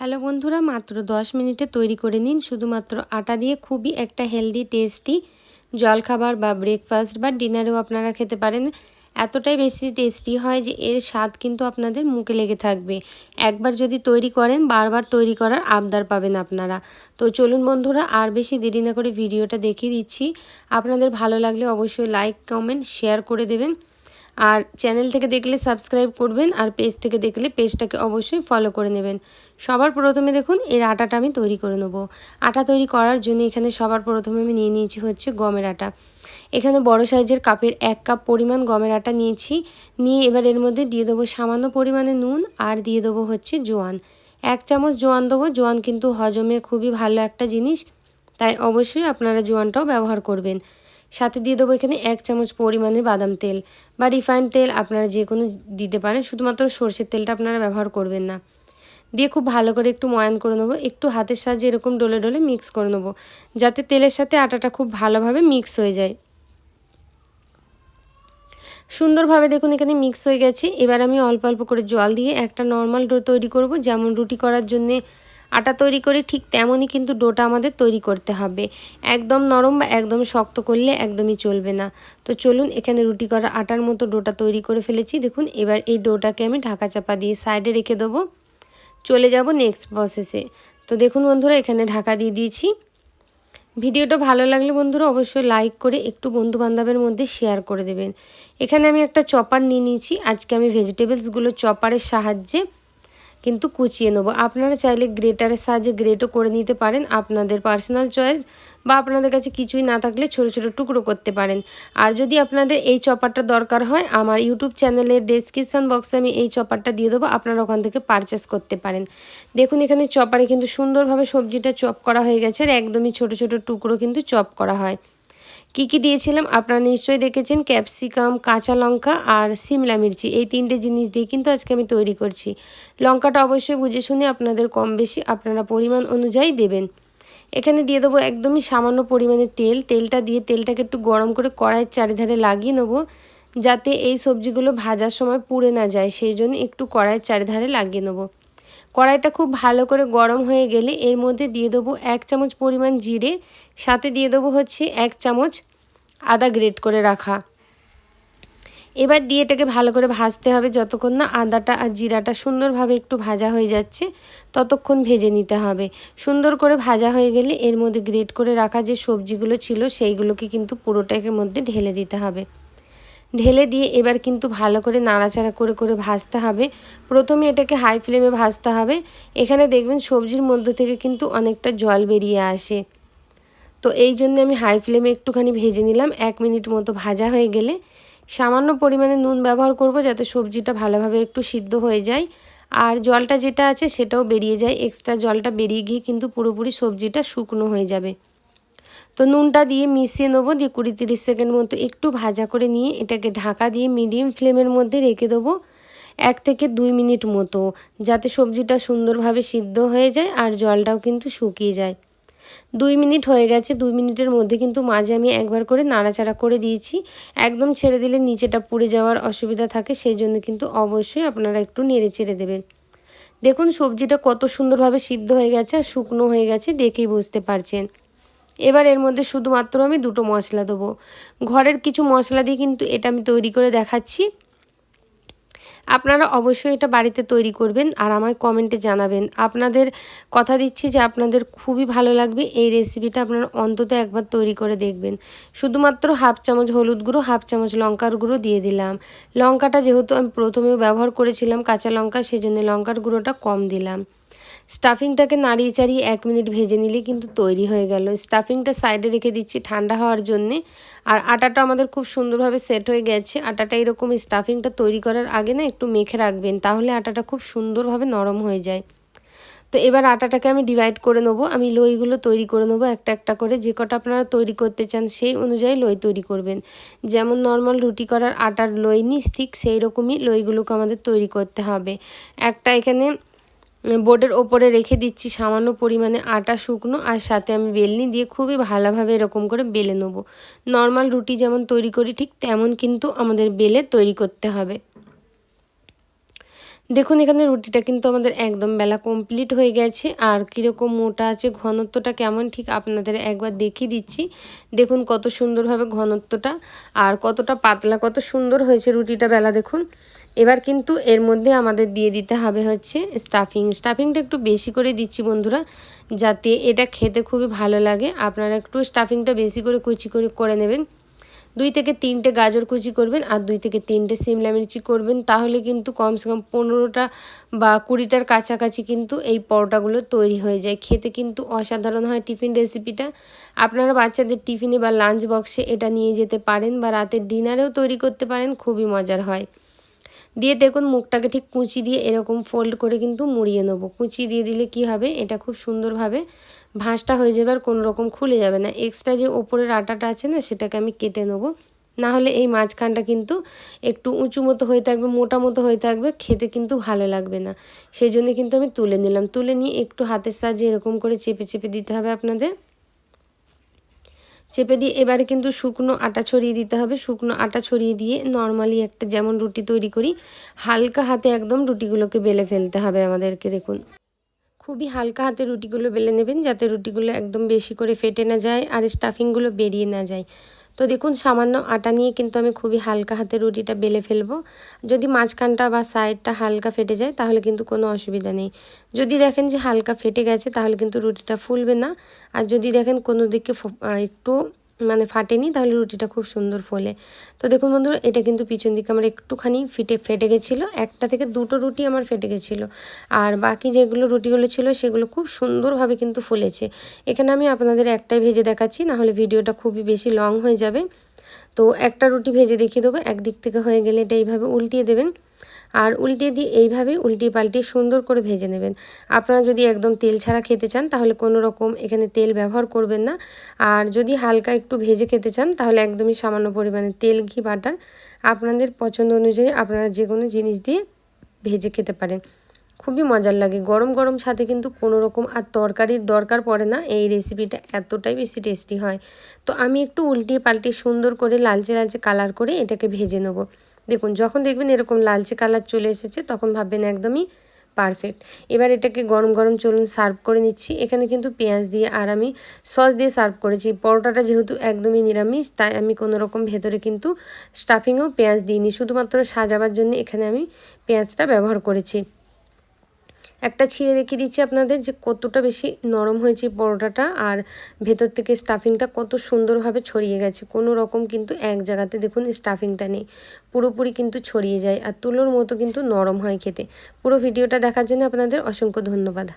Hello বন্ধুরা, মাত্র 10 মিনিটে তৈরি করে নিন শুধুমাত্র আটা দিয়ে খুবই একটা হেলদি টেস্টি জলখাবার বা ব্রেকফাস্ট বা ডিনারেও আপনারা খেতে পারেন। এতটাই বেশি টেস্টি হয় যে এর স্বাদ কিন্তু আপনাদের মুখে লেগে থাকবে। একবার যদি তৈরি করেন, বারবার তৈরি করার আবদার পাবেন আপনারা। তো চলুন বন্ধুরা, আর বেশি দেরি না করে ভিডিওটা দেখিয়ে দিচ্ছি। আপনাদের ভালো লাগলে অবশ্যই লাইক কমেন্ট শেয়ার করে দেবেন। আর চ্যানেল থেকে দেখলে সাবস্ক্রাইব করবেন আর পেজ থেকে দেখলে পেজটাকে অবশ্যই ফলো করে নেবেন। সবার প্রথমে দেখুন, এর আটাটা আমি তৈরি করে নেব। আটা তৈরি করার জন্য এখানে সবার প্রথমে আমি নিয়ে নিয়েছি হচ্ছে গমের আটা। এখানে বড় সাইজের কাপের এক কাপ পরিমাণ গমের আটা নিয়েছি। নিয়ে এবার এর মধ্যে দিয়ে দেবো সামান্য পরিমাণে নুন আর দিয়ে দেবো হচ্ছে জোয়ান। এক চামচ জোয়ান দেবো। জোয়ান কিন্তু হজমের খুবই ভালো একটা জিনিস, তাই অবশ্যই আপনারা জোয়ানটাও ব্যবহার করবেন। সাথে দিয়ে দেবো এখানে এক চামচ পরিমাণে বাদাম তেল বা রিফাইন্ড তেল আপনারা যে কোনো দিতে পারেন। শুধুমাত্র সর্ষের তেলটা আপনারা ব্যবহার করবেন না। দিয়ে খুব ভালো করে একটু ময়ান করে নেব। একটু হাতের সাহায্যে এরকম ডলে ডলে মিক্স করে নেব। যাতে তেলের সাথে আটাটা খুব ভালোভাবে মিক্স হয়ে যায়। সুন্দরভাবে দেখুন, এখানে মিক্স হয়ে গেছে। এবার আমি অল্প অল্প করে জল দিয়ে একটা নর্মাল ডো তৈরি করব। যেমন রুটি করার জন্যে আটা তৈরি করে, ঠিক তেমনই কিন্তু ডোটা আমাদের তৈরি করতে হবে। একদম নরম বা একদম শক্ত করলে একদমই চলবে না। তো চলুন, এখানে রুটি করা আটার মতো ডোটা তৈরি করে ফেলেছি। দেখুন, এবার এই ডোটাকে আমি ঢাকা চাপা দিয়ে সাইডে রেখে দেবো। চলে যাব নেক্সট প্রসেসে তো দেখুন বন্ধুরা, এখানে ঢাকা দিয়ে দিয়েছি। ভিডিওটা ভালো লাগলে বন্ধুরা অবশ্যই লাইক করে একটু বন্ধু বান্ধবের মধ্যে শেয়ার করে দেবেন। এখানে আমি একটা চপার নিয়ে নিয়েছি। আজকে আমি ভেজিটেবলসগুলো চপারের সাহায্যে কিন্তু কুচিয়ে নেব। আপনারা চাইলে গ্রেটারের সাহায্যে গ্রেটও করে নিতে পারেন আপনাদের পার্সোনাল চয়েস বা আপনাদের কাছে কিছুই না থাকলে ছোট ছোট টুকরো করতে পারেন। আর যদি আপনাদের এই চপারটা দরকার হয়, আমার ইউটিউব চ্যানেলের ডেসক্রিপশান বক্সে আমি এই চপারটা দিয়ে দেবো, আপনারা ওখান থেকে পারচেস করতে পারেন। দেখুন, এখানে চপারে কিন্তু সুন্দরভাবে সবজিটা চপ করা হয়ে গেছে আর একদমই ছোট ছোট টুকরো কিন্তু চপ করা হয়। কি কি দিয়েছিলাম? আপনারা নিশ্চয়ই দেখেছেন ক্যাপসিকাম, কাঁচা লঙ্কা আর সিমলা মির্চি। এই তিনটে জিনিস দিয়ে কিন্তু আজকে আমি তৈরি করছি। লঙ্কাটা অবশ্যই বুঝে শুনে আপনাদের কম বেশি আপনারা পরিমাণ অনুযায়ী দেবেন। এখানে দিয়ে দেবো একদমই সামান্য পরিমাণে তেল। তেলটা দিয়ে তেলটাকে একটু গরম করে কড়াইয়ের চারিধারে লাগিয়ে নেব, যাতে এই সবজিগুলো ভাজার সময় পুড়ে না যায়। সেই জন্য একটু কড়াইয়ের চারিধারে লাগিয়ে নেব। কড়াইটা খুব ভালো করে গরম হয়ে গেলে এর মধ্যে দিয়ে দেবো এক চামচ পরিমাণ জিরে, সাথে দিয়ে দেবো হচ্ছে এক চামচ আদা গ্রেট করে রাখা। এবার দিয়ে এটাকে ভালো করে ভাজতে হবে যতক্ষণ না আদাটা আর জিরাটা সুন্দরভাবে একটু ভাজা হয়ে যাচ্ছে, ততক্ষণ ভেজে নিতে হবে। সুন্দর করে ভাজা হয়ে গেলে এর মধ্যে গ্রেট করে রাখা যে সবজিগুলো ছিল সেইগুলোকে কিন্তু পুরোটাকের মধ্যে ঢেলে দিতে হবে। ঢেলে দিয়ে এবার কিন্তু ভালো করে নাড়াচাড়া করে করে ভাজতে হবে। প্রথমে এটাকে হাই ফ্লেমে ভাজতে হবে। এখানে দেখবেন সবজির মধ্যে থেকে কিন্তু অনেকটা জল বেরিয়ে আসে। তো এই জন্য আমি হাই ফ্লেমে একটুখানি ভেজে নিলাম, এক মিনিট মতো ভাজা হয়ে গেলে। সামান্য পরিমাণে নুন ব্যবহার করব যাতে সবজিটা ভালোভাবে একটু সিদ্ধ হয়ে যায়। আর জলটা যেটা আছে সেটাও বেরিয়ে যায়। এক্সট্রা জলটা বেরিয়ে গিয়ে কিন্তু পুরোপুরি সবজিটা শুকনো হয়ে যাবে। তো নুনটা দিয়ে মিশিয়ে নেব, দিয়ে কুড়ি তিরিশ সেকেন্ড মতো একটু ভাজা করে নিয়ে এটাকে ঢাকা দিয়ে মিডিয়াম ফ্লেমের মধ্যে রেখে দেবো এক থেকে দুই মিনিট মতো, যাতে সবজিটা সুন্দরভাবে সিদ্ধ হয়ে যায় আর জলটাও কিন্তু শুকিয়ে যায়। দুই মিনিট হয়ে গেছে, দুই মিনিটের মধ্যে কিন্তু মাঝে আমি একবার করে নাড়াচাড়া করে দিয়েছি। একদম ছেড়ে দিলে নিচেটা পুড়ে যাওয়ার অসুবিধা থাকে, সেই জন্য কিন্তু অবশ্যই আপনারা একটু নেড়ে চেড়ে দেবেন। দেখুন সবজিটা কত সুন্দরভাবে সিদ্ধ হয়ে গেছে আর শুকনো হয়ে গেছে, দেখেই বুঝতে পারছেন। এবার এর মধ্যে শুধুমাত্র আমি দুটো মশলা দেবো। ঘরের কিছু মশলা দিয়ে কিন্তু এটা আমি তৈরি করে দেখাচ্ছি। আপনারা অবশ্যই এটা বাড়িতে তৈরি করবেন আর আমার কমেন্টে জানাবেন। আপনাদের কথা দিচ্ছি যে আপনাদের খুবই ভালো লাগবে এই রেসিপিটা আপনারা অন্তত একবার তৈরি করে দেখবেন। শুধুমাত্র হাফ চামচ হলুদ গুঁড়ো, হাফ চামচ লঙ্কার গুঁড়ো দিয়ে দিলাম। লঙ্কাটা যেহেতু আমি প্রথমেও ব্যবহার করেছিলাম কাঁচা লঙ্কা, সেজন্য লঙ্কার গুঁড়োটা কম দিলাম। স্টাফিংটাকে নাড়িয়ে চাড়িয়ে এক মিনিট ভেজে নিলে কিন্তু তৈরি হয়ে গেল। স্টাফিংটা সাইডে রেখে দিচ্ছি ঠান্ডা হওয়ার জন্যে। আর আটাটা আমাদের খুব সুন্দরভাবে সেট হয়ে গেছে। আটাটা এরকম স্টাফিংটা তৈরি করার আগে না একটু মেখে রাখবেন, তাহলে আটাটা খুব সুন্দরভাবে নরম হয়ে যায়। তো এবার আটাটাকে আমি ডিভাইড করে নেব। আমি লইগুলো তৈরি করে নেব একটা একটা করে। যে কটা আপনারা তৈরি করতে চান সেই অনুযায়ী লই তৈরি করবেন। যেমন নর্মাল রুটি করার আটার লই নিস, ঠিক সেই রকমই লইগুলোকে আমাদের তৈরি করতে হবে। একটা এখানে বোর্ডের ওপরে রেখে দিচ্ছি সামান্য পরিমাণে আটা, শুকনো আর সাথে আমি বেলনি দিয়ে খুবই ভালোভাবে এরকম করে বেলে নেব। নর্মাল রুটি যেমন তৈরি করি ঠিক তেমন কিন্তু আমাদের বেলে তৈরি করতে হবে। দেখুন, এখানে রুটিটা কিন্তু আমাদের একদম বেলা কমপ্লিট হয়ে গেছে। আর কীরকম মোটা আছে, ঘনত্বটা কেমন, ঠিক আপনাদের একবার দেখিয়ে দিচ্ছি। দেখুন, কত সুন্দরভাবে ঘনত্বটা আর কতটা পাতলা, কত সুন্দর হয়েছে রুটিটা বেলা, দেখুন। এবার কিন্তু এর মধ্যে আমাদের দিয়ে দিতে হবে হচ্ছে স্টাফিং স্টাফিংটা একটু বেশি করে দিচ্ছি বন্ধুরা, যাতে এটা খেতে খুবই ভালো লাগে। আপনারা একটু স্টাফিংটা বেশি করে কুচি করে করে নেবেন। দুই থেকে তিনটে গাজর কুচি করবেন আর দুই থেকে তিনটে সিমলা মির্চি করবেন। তাহলে কিন্তু কমসে কম পনেরোটা বা কুড়িটার কাছাকাছি কিন্তু এই পরোটাগুলো তৈরি হয়ে যায়। খেতে কিন্তু অসাধারণ হয় টিফিন রেসিপিটা। আপনারা বাচ্চাদের টিফিনে বা লাঞ্চ বক্সে এটা নিয়ে যেতে পারেন বা রাতের ডিনারেও তৈরি করতে পারেন, খুবই মজার হয়। দিয়ে দেখুন মুখটাকে ঠিক কুচি দিয়ে এরকম ফোল্ড করে কিন্তু মুড়িয়ে নেব। কুচি দিয়ে দিলে কি হবে? এটা খুব সুন্দরভাবে ভাঁজটা হয়ে যাবে আর কোনো রকম খুলে যাবে না। এক্সট্রা যে ওপরের আটাটা আছে না, সেটাকে আমি কেটে নেব। না হলে এই মাঝখানটা কিন্তু একটু উঁচু মতো হয়ে থাকবে, মোটা মতো হয়ে থাকবে, খেতে কিন্তু ভালো লাগবে না। সেই জন্য কিন্তু আমি তুলে নিলাম। তুলে নিয়ে একটু হাতের সাহায্যে এরকম করে চেপে চেপে দিতে হবে আপনাদের। চেপে দিয়ে এবারে কিন্তু শুকনো আটা ছড়িয়ে দিতে হবে। শুকনো আটা ছড়িয়ে দিয়ে নর্মালি একটা যেমন রুটি তৈরি করি, হালকা হাতে একদম রুটিগুলোকে বেলে ফেলতে হবে আমাদেরকে, দেখুন। খুবই হালকা হাতে রুটিগুলো বেলে নেবেন, যাতে রুটিগুলো একদম বেশি করে ফেটে না যায় আর স্টাফিংগুলো বেরিয়ে না যায়। তো দেখুন, সামান্য আটা নিয়ে কিন্তু আমি খুবই হালকা হাতে রুটিটা বেলে ফেলব। যদি মাঝখানটা বা সাইডটা হালকা ফেটে যায়, তাহলে কিন্তু কোনো অসুবিধা নেই। যদি দেখেন যে হালকা ফেটে গেছে, তাহলে কিন্তু রুটিটা ফুলবে না। আর যদি দেখেন কোনো দিকে একটু মানে ফাটেনি, তাহলে রুটিটা খুব সুন্দর ফোলে। তো দেখুন বন্ধুরা, এটা কিন্তু পিছন দিকে আমার একটুখানি ফিটে, ফেটে গেছিল। একটা থেকে দুটো রুটি আমার ফেটে গেছিল। আর বাকি যেগুলো রুটিগুলো ছিল, সেগুলো খুব সুন্দরভাবে কিন্তু ফুলেছে। এখানে আমি আপনাদের একটাই ভেজে দেখাচ্ছি নাহলে ভিডিওটা খুবই বেশি লং হয়ে যাবে। তো একটা রুটি ভেজে দেখিয়ে দেবো, একদিক থেকে হয়ে গেলে এটা এইভাবে উল্টিয়ে দেবেন। আর উল্টিয়ে দিয়ে এইভাবে উল্টিয়ে পাল্টিয়ে সুন্দর করে ভেজে নেবেন। আপনারা যদি একদম তেল ছাড়া খেতে চান, তাহলে কোনো রকম এখানে তেল ব্যবহার করবেন না। আর যদি হালকা একটু ভেজে খেতে চান, তাহলে একদমই সামান্য পরিমাণে তেল, ঘি, বাটার আপনাদের পছন্দ অনুযায়ী আপনারা যে কোনো জিনিস দিয়ে ভেজে খেতে পারেন। খুবই মজার লাগে। গরম গরম সাথে কিন্তু কোনো রকম আর তরকারির দরকার পড়ে না। এই রেসিপিটা এতটাই বেশি টেস্টি হয়। তো আমি একটু উল্টিয়ে পাল্টিয়ে সুন্দর করে লালচে লালচে কালার করে এটাকে ভেজে নেব। দেখুন, যখন দেখবেন এরকম লালচে কালার চলে এসেছে, তখন ভাববেন একদমই পারফেক্ট। এবার এটাকে গরম গরম চলুন সার্ভ করে নিচ্ছি। এখানে কিন্তু পেঁয়াজ দিয়ে আর আমি সস দিয়ে সার্ভ করেছি। পরোটাটা যেহেতু একদমই নিরামিষ, তাই আমি কোনো রকম ভেতরে কিন্তু স্টাফিংও পেঁয়াজ দিইনি। শুধুমাত্র সাজাবার জন্য এখানে আমি পেঁয়াজটা ব্যবহার করেছি। একটা ছিঁড়ে রেখে দিচ্ছি আপনাদের যে কতটা বেশি নরম হয়েছে পরোটাটা আর ভেতর থেকে স্টাফিংটা কত সুন্দরভাবে ছড়িয়ে গেছে। কোনো রকম কিন্তু এক জায়গাতে দেখুন স্টাফিংটা নেই। পুরোপুরি কিন্তু ছড়িয়ে যায় আর তুলোর মতো কিন্তু নরম হয় খেতে। পুরো ভিডিওটা দেখার জন্য আপনাদের অসংখ্য ধন্যবাদ।